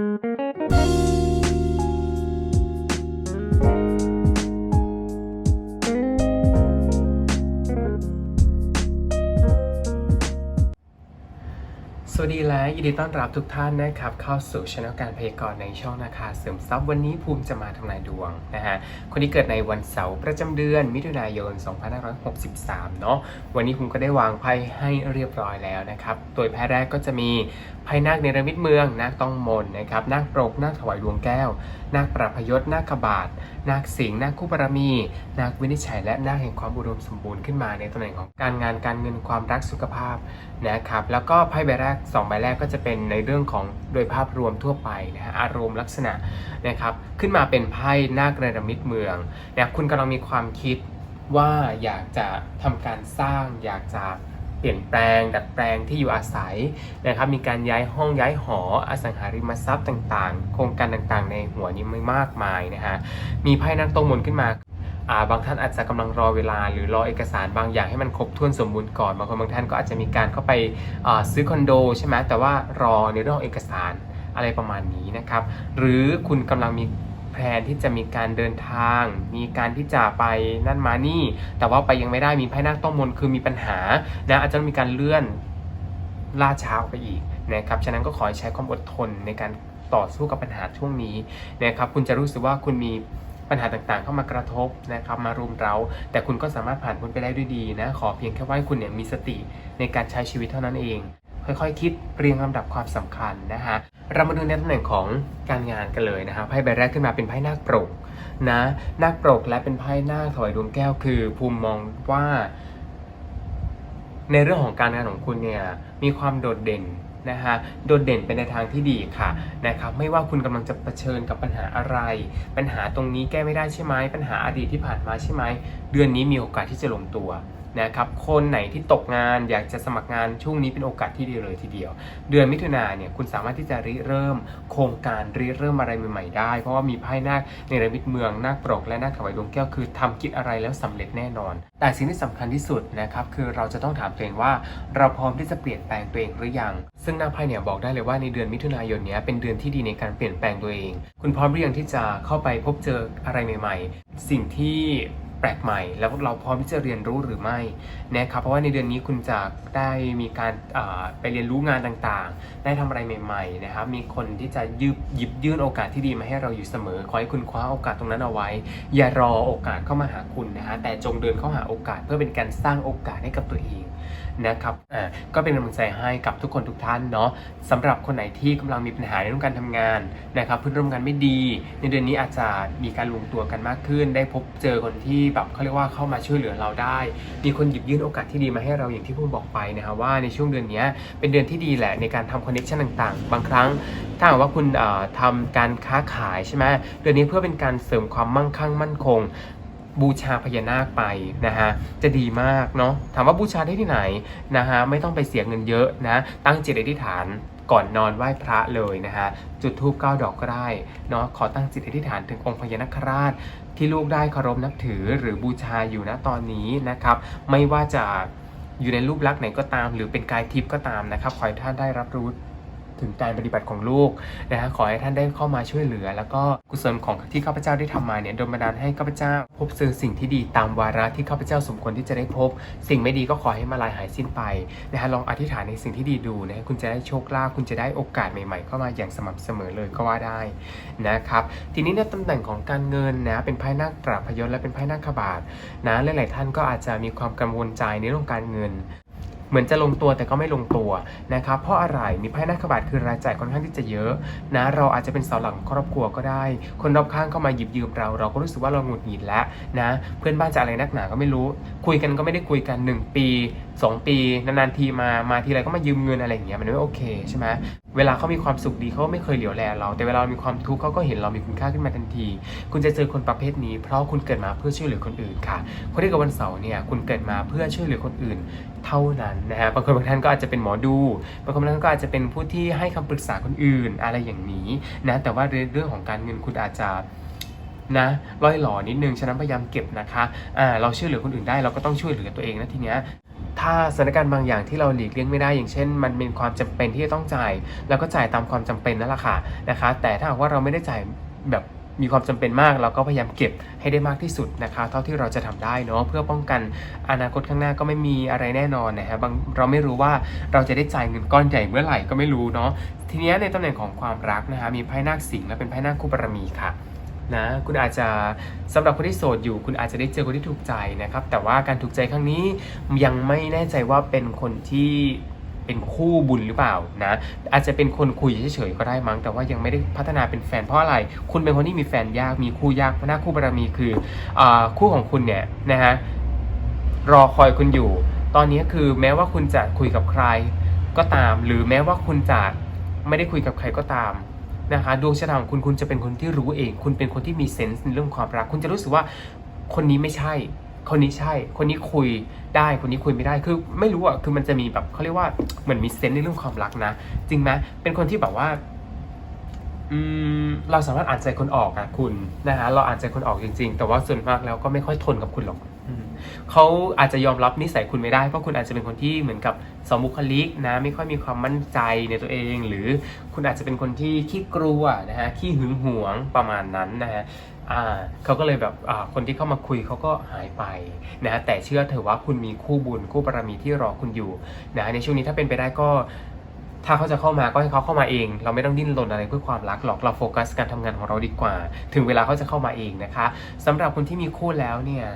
สวัสดีและยินดีต้อนรับทุกท่านนะครับ เข้าสู่ช anel การพยากรณ์ในช่องนาคาเสริมทรัพย์วันนี้ภูมิจะมาทำนายดวงนะฮะคนที่เกิดในวันเสาร์ประจำเดือนมิถุนายน 2563 เนาะวันนี้ภูมิก็ได้วางไพ่ให้เรียบร้อยแล้วนะครับ ตัวไพ่แรกก็จะมี ไพ่นาคเนรมิตเมืองนาคต้องมนนะครับนาคปรกนาคถวายดวงแก้วนาคปราพยศนาคขบาทนาคสิงห์นาคคู่บารมีนาควินิจฉัยและนาคแห่งความอุดมสมบูรณ์ขึ้นมาในตำแหน่งของการงานการเงินความรักสุขภาพนะครับแล้วก็ไพ่ใบแรกสองใบแรกก็จะเป็นในเรื่องของโดยภาพรวมทั่วไปนะฮะอารมณ์ลักษณะนะครับขึ้นมาเป็นไพ่นาคเนรมิตเมืองนะคุณกำลังมีความคิดว่าอยากจะทำการสร้างอยากจะ เปลี่ยนแปลง ดัดแปลงที่อยู่อาศัยนะครับ มีการย้ายห้องย้ายหอ อสังหาริมทรัพย์ต่างๆ โครงการต่างๆ ในหัวนี้ไม่มากมายนะฮะ มีไพ่นักตรงมนขึ้นมาบางท่านอาจจะกำลังรอเวลาหรือรอเอกสารบางอย่างให้มันครบถ้วนสมบูรณ์ก่อนบางคนบางท่านก็อาจจะมีการเข้าไปซื้อคอนโดใช่ไหมแต่ว่ารอในเรื่องของเอกสารอะไรประมาณนี้นะครับ หรือคุณกำลังมี แผนที่จะมีการเดินทาง มีการที่จะไปนั่นมานี่ แต่ว่าไปยังไม่ได้มีไพ่นาคต้องมนคือมีปัญหานะอาจจะมีการเลื่อนล่าช้ากไปอีกนะครับฉะนั้นก็ขอใช้ความอดทนในการต่อสู้กับปัญหาช่วงนี้นะครับคุณจะรู้สึกว่าคุณมีปัญหาต่างๆ เข้ามากระทบนะครับมารุมเรา แต่คุณก็สามารถผ่านพ้นไปได้ด้วยดีนะ ขอเพียงแค่ว่าคุณเนี่ยมีสติในการใช้ชีวิตเท่านั้นเอง ค่อยๆคิดเรียงลำดับความสำคัญนะฮะเรามาดูในตำแหน่งของการงานกันเลยนะครับไพ่ใบแรกขึ้นมาเป็นไพ่นาคปรกนะนาคปรกและเป็นไพ่นาคถวายดวงแก้วคือ ภูมิมองว่า ในเรื่องของการงานของคุณเนี่ยมีความโดดเด่นนะฮะโดดเด่นไปในทางที่ดีค่ะนะครับไม่ว่าคุณกำลังจะเผชิญกับปัญหาอะไร ปัญหาตรงนี้แก้ไม่ได้ใช่ไหมปัญหาอดีตที่ผ่านมาใช่ไหมเดือนนี้มีโอกาสที่จะลงตัว นะครับคนไหนที่ตกงานอยากจะสมัครงานช่วงนี้เป็นโอกาสที่ดีเลยทีเดียว เดือนมิถุนาเนี่ยคุณสามารถที่จะริเริ่ม โครงการริเริ่มอะไรใหม่ๆได้ เพราะว่ามีไพ่นาคในระมิตเมืองนาคปรกและนาคถวายดวงแก้วคือทำกิจอะไรแล้วสำเร็จแน่นอน แต่สิ่งที่สำคัญที่สุดนะครับคือเราจะต้องถามตัวเองว่า เราพร้อมที่จะเปลี่ยนแปลงตัวเองหรือยัง ซึ่งนาคไพ่เนี่ยบอกได้เลยว่าในเดือนมิถุนายนเนี้ยเป็นเดือนที่ดีในการเปลี่ยนแปลงตัวเอง คุณพร้อมหรือยังที่จะเข้าไปพบเจออะไรใหม่ ๆ สิ่งที่ แปลกใหม่ แล้วเราพร้อมที่จะเรียนรู้หรือไม่นะครับเพราะว่าในเดือนนี้คุณจะได้มีการไปเรียนรู้งานต่างๆ ได้ทำอะไรใหม่ๆนะครับมีคนที่จะยืบหยิบยื่นโอกาสที่ดีมาให้เราอยู่เสมอ ขอให้คุณคว้าโอกาสตรงนั้นเอาไว้ อย่ารอโอกาสเข้ามาหาคุณนะฮะแต่จงเดินเข้าหาโอกาสเพื่อเป็นการสร้างโอกาสให้กับตัวเอง นะครับอ่าก็เป็นกำลังใจให้กับทุกคนทุกท่านเนาะสำหรับคนไหนที่กำลังมีปัญหาในเรื่องการทำงานนะครับเพื่อนร่วมงานไม่ดี ในเดือนนี้อาจจะมีการรวมตัวกันมากขึ้น ได้พบเจอคนที่แบบเขาเรียกว่าเข้ามาช่วยเหลือเราได้ มีคนหยิบยื่นโอกาสที่ดีมาให้เราอย่างที่พูดบอกไปนะครับว่าในช่วงเดือนนี้เป็นเดือนที่ดีแหละในการทำคอนเนคชั่นต่างๆ บางครั้งถ้าหากว่าคุณเอ่อทำการค้าขายใช่ไหมเดือนนี้เพื่อเป็นการเสริมความมั่งคั่งมั่นคง บูชาพญานาคไปนะฮะจะดีมากเนาะถามว่าบูชาได้ที่ไหนนะฮะไม่ต้องไปเสียเงินเยอะนะ ตั้งจิตอธิษฐานก่อนนอนไหว้พระเลยนะฮะจุดธูปเก้าดอกก็ได้เนาะขอตั้งจิตอธิษฐานถึงองค์พญานาคราช ที่ลูกได้เคารพนับถือหรือบูชาอยู่ณตอนนี้นะครับ ไม่ว่าจะอยู่ในรูปลักษณ์ไหนก็ตาม หรือเป็นกายทิพย์ก็ตามนะครับขอให้ท่านได้รับรู้ ถึงการปฏิบัติของลูกนะฮะขอให้ท่านได้เข้ามาช่วยเหลือ แล้วก็กุศลของที่ข้าพเจ้าได้ทำมาเนี่ยโดนบันดาลให้ข้าพเจ้า พบเจอสิ่งที่ดีตามวาระที่ข้าพเจ้าสมควรที่จะได้พบ สิ่งไม่ดีก็ขอให้มาลายหายสิ้นไปนะฮะลองอธิษฐานในสิ่งที่ดีดูนะคุณจะได้โชคลาภคุณจะได้โอกาสใหม่ๆ เข้ามาอย่างสม่ำเสมอเลยก็ว่าได้นะครับทีนี้ในตำแหน่งของการเงินนะเป็นไพ่นาคปราพยศและเป็นไพ่นาคขบาทนะหลายๆท่านก็อาจจะมีความกังวลใจในเรื่องการเงิน เหมือนจะลงตัวแต่ก็ไม่ลงตัวนะครับเพราะอะไรมีไพ่หน้าขบาดคือรายจ่ายค่อนข้างที่จะเยอะนะเราอาจจะเป็นเสาหลักของครอบครัวก็ได้ คนรอบข้างเข้ามาหยิบยืมเรา เราก็รู้สึกว่าเราหงุดหงิดแล้วนะเพื่อนบ้านจะอะไรนักหนาก็ไม่รู้ คุยกันก็ไม่ได้คุยกัน 1 ปี 2ปีนานๆทีมามาทีไรก็มายืมเงินอะไรอย่างเงี้ยมันไม่โอเคใช่ไหมเวลาเขามีความสุขดีเขาก็ไม่เคยเหลียวแลเราแต่เวลาเรามีความทุกข์เขาก็เห็นเรามีคุณค่าขึ้นมาทันที คุณจะเจอคนประเภทนี้ เพราะคุณเกิดมาเพื่อช่วยเหลือคนอื่นค่ะคนที่เกิดวันเสาร์เนี่ยคุณเกิดมาเพื่อช่วยเหลือคนอื่นเท่านั้นนะฮะบางคนบางท่านก็อาจจะเป็นหมอดูบางคนบางท่านก็อาจจะเป็นผู้ที่ให้คำปรึกษาคนอื่นอะไรอย่างนี้นะแต่ว่าเรื่องของการเงินคุณอาจจะนะล่อยหล่อนิดนึงฉะนั้นพยายามเก็บนะคะอ่าเราช่วยเหลือคนอื่นได้เราก็ต้องช่วยเหลือตัวเองนะทีเนี้ย ถ้าสถานการณ์บางอย่างที่เราหลีกเลี่ยงไม่ได้อย่างเช่น มันเป็นความจำเป็นที่จะต้องจ่ายเราก็จ่ายตามความจำเป็นนั่นแหละค่ะนะคะ แต่ถ้าหากว่าเราไม่ได้จ่ายแบบมีความจำเป็นมากเราก็พยายามเก็บให้ได้มากที่สุดนะคะ เท่าที่เราจะทำได้เนาะเพื่อป้องกันอนาคตข้างหน้าก็ไม่มีอะไรแน่นอนนะฮะบางเราไม่รู้ว่าเราจะได้จ่ายเงินก้อนใหญ่เมื่อไหร่ก็ไม่รู้เนาะทีนี้ในตำแหน่งของความรักนะคะมีไพ่นาคสิงห์และเป็นไพ่นาคคู่บารมีค่ะ นะคุณอาจจะสำหรับคนที่โสดอยู่ คุณอาจจะได้เจอคนที่ถูกใจนะครับ แต่ว่าการถูกใจครั้งนี้ยังไม่แน่ใจว่าเป็นคนที่เป็นคู่บุญหรือเปล่านะอาจจะเป็นคนคุยเฉยๆก็ได้มั้งแต่ว่ายังไม่ได้พัฒนาเป็นแฟนเพราะอะไร คุณเป็นคนที่มีแฟนยากมีคู่ยากเพราะหน้าคู่บารมีคืออคู่ของคุณเนี่ยนะฮะรอคอยคุณอยู่ ตอนนี้คือแม้ว่าคุณจะคุยกับใครก็ตาม หรือแม้ว่าคุณจะไม่ได้คุยกับใครก็ตาม นะคะดวงชะตาของคุณคุณจะเป็นคนที่รู้เอง คุณเป็นคนที่มีเซนส์ในเรื่องความรัก คุณจะรู้สึกว่าคนนี้ไม่ใช่ คนนี้ใช่ คนนี้คุยได้ คนนี้คุยไม่ได้ คือไม่รู้อะ คือมันจะมีแบบเขาเรียกว่าเหมือนมีเซนส์ในเรื่องความรักนะ จริงไหมเป็นคนที่แบบว่าอืมเราสามารถอ่านใจคนออกอะคุณนะฮะเราอ่านใจคนออกจริง ๆ แต่ว่าส่วนมากแล้วก็ไม่ค่อยทนกับคุณหรอก เขาอาจจะยอมรับนิสัยคุณไม่ได้ เพราะคุณอาจจะเป็นคนที่เหมือนกับสองบุคลิกนะไม่ค่อยมีความมั่นใจในตัวเอง หรือคุณอาจจะเป็นคนที่ขี้กลัวนะฮะขี้หึงหวงประมาณนั้นนะฮะเขาก็เลยแบบคนที่เข้ามาคุยเขาก็หายไปนะฮะแต่เชื่อเถอะว่าคุณมีคู่บุญคู่บารมีที่รอคุณอยู่นะฮะในช่วงนี้ถ้าเป็นไปได้ก็ถ้าเขาจะเข้ามาก็ให้เขาเข้ามาเอง เราไม่ต้องดิ้นรนอะไรเพื่อความรักหรอกเราโฟกัสการทำงานของเราดีกว่า ถึงเวลาเขาจะเข้ามาเองนะคะสำหรับคนที่มีคู่แล้วเนี่ย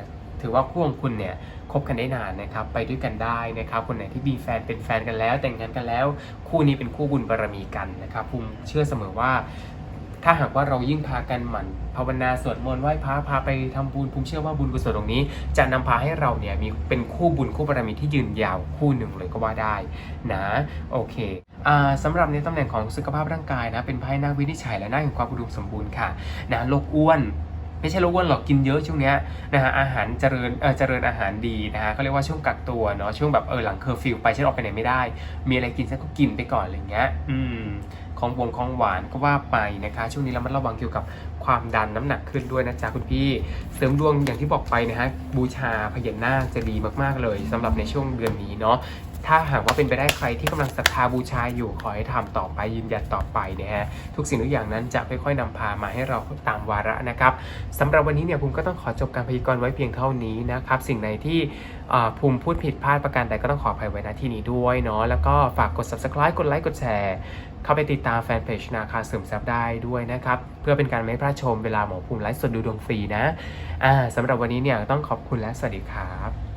ถือว่าคู่ของคุณเนี่ยคบกันได้นานนะครับไปด้วยกันได้นะครับคนไหนที่มีแฟนเป็นแฟนกันแล้ว แต่งงานกันแล้ว คู่นี้เป็นคู่บุญบารมีกันนะครับภูมิเชื่อเสมอว่า ถ้าหากว่าเรายิ่งพากันหมั่นภาวนาสวดมนต์ไหว้พระพาไปทำบุญภูมิเชื่อว่าบุญกุศลตรงนี้ จะนำพาให้เราเนี่ยมีเป็นคู่บุญคู่บารมีที่ยืนยาวคู่หนึ่งเลยก็ว่าได้นะโอเคอ่าสำหรับในตำแหน่งของสุขภาพร่างกายนะเป็นไพ่นักวินิจฉัยและหน้าแห่งความอุดมสมบูรณ์ค่ะนะโรคอ้วน ไม่ใช่โรคอ้วนหรอกกินเยอะช่วงเนี้ยนะฮะอาหารเจริญเออเจริญอาหารดีนะฮะเขาเรียกว่าช่วงกักตัวเนาะช่วงแบบเออหลังเคอร์ฟิวไปฉันออกไปไหนไม่ได้ มีอะไรกินฉันก็กินไปก่อนอะไรเงี้ยอืมของบงของหวานก็ว่าไปนะคะ ช่วงนี้เรามาระวังเกี่ยวกับความดันน้ำหนักขึ้นด้วยนะจ๊ะคุณพี่ เสริมดวงอย่างที่บอกไปนะฮะบูชาพญานาคจะดีมากๆเลยสำหรับในช่วงเดือนนี้เนาะ ถ้าหากว่าเป็นไปได้ใครที่กำลังศรัทธาบูชาอยู่ขอให้ทำต่อไปยืนหยัดต่อไปนะฮะทุกสิ่งทุกอย่างนั้นจะค่อยๆนำพามาให้เราตามวาระนะครับสำหรับวันนี้เนี่ยภูมิก็ต้องขอจบการพยากรณ์ไว้เพียงเท่านี้นะครับสิ่งไหนที่ภูมิพูดผิดพลาดประการใดก็ต้องขออภัยไว้ณที่นี้ด้วยเนาะแล้วก็ฝากกด subscribe กดไลค์กดแชร์เข้าไปติดตามแฟนเพจนาคาเสริมทรัพย์ได้ด้วยนะครับ เพื่อเป็นการไม่พลาดชมเวลาหมอภูมิไลฟ์สดดูดวงฟรีนะอ่าสำหรับวันนี้เนี่ยต้องขอบคุณและสวัสดีครับ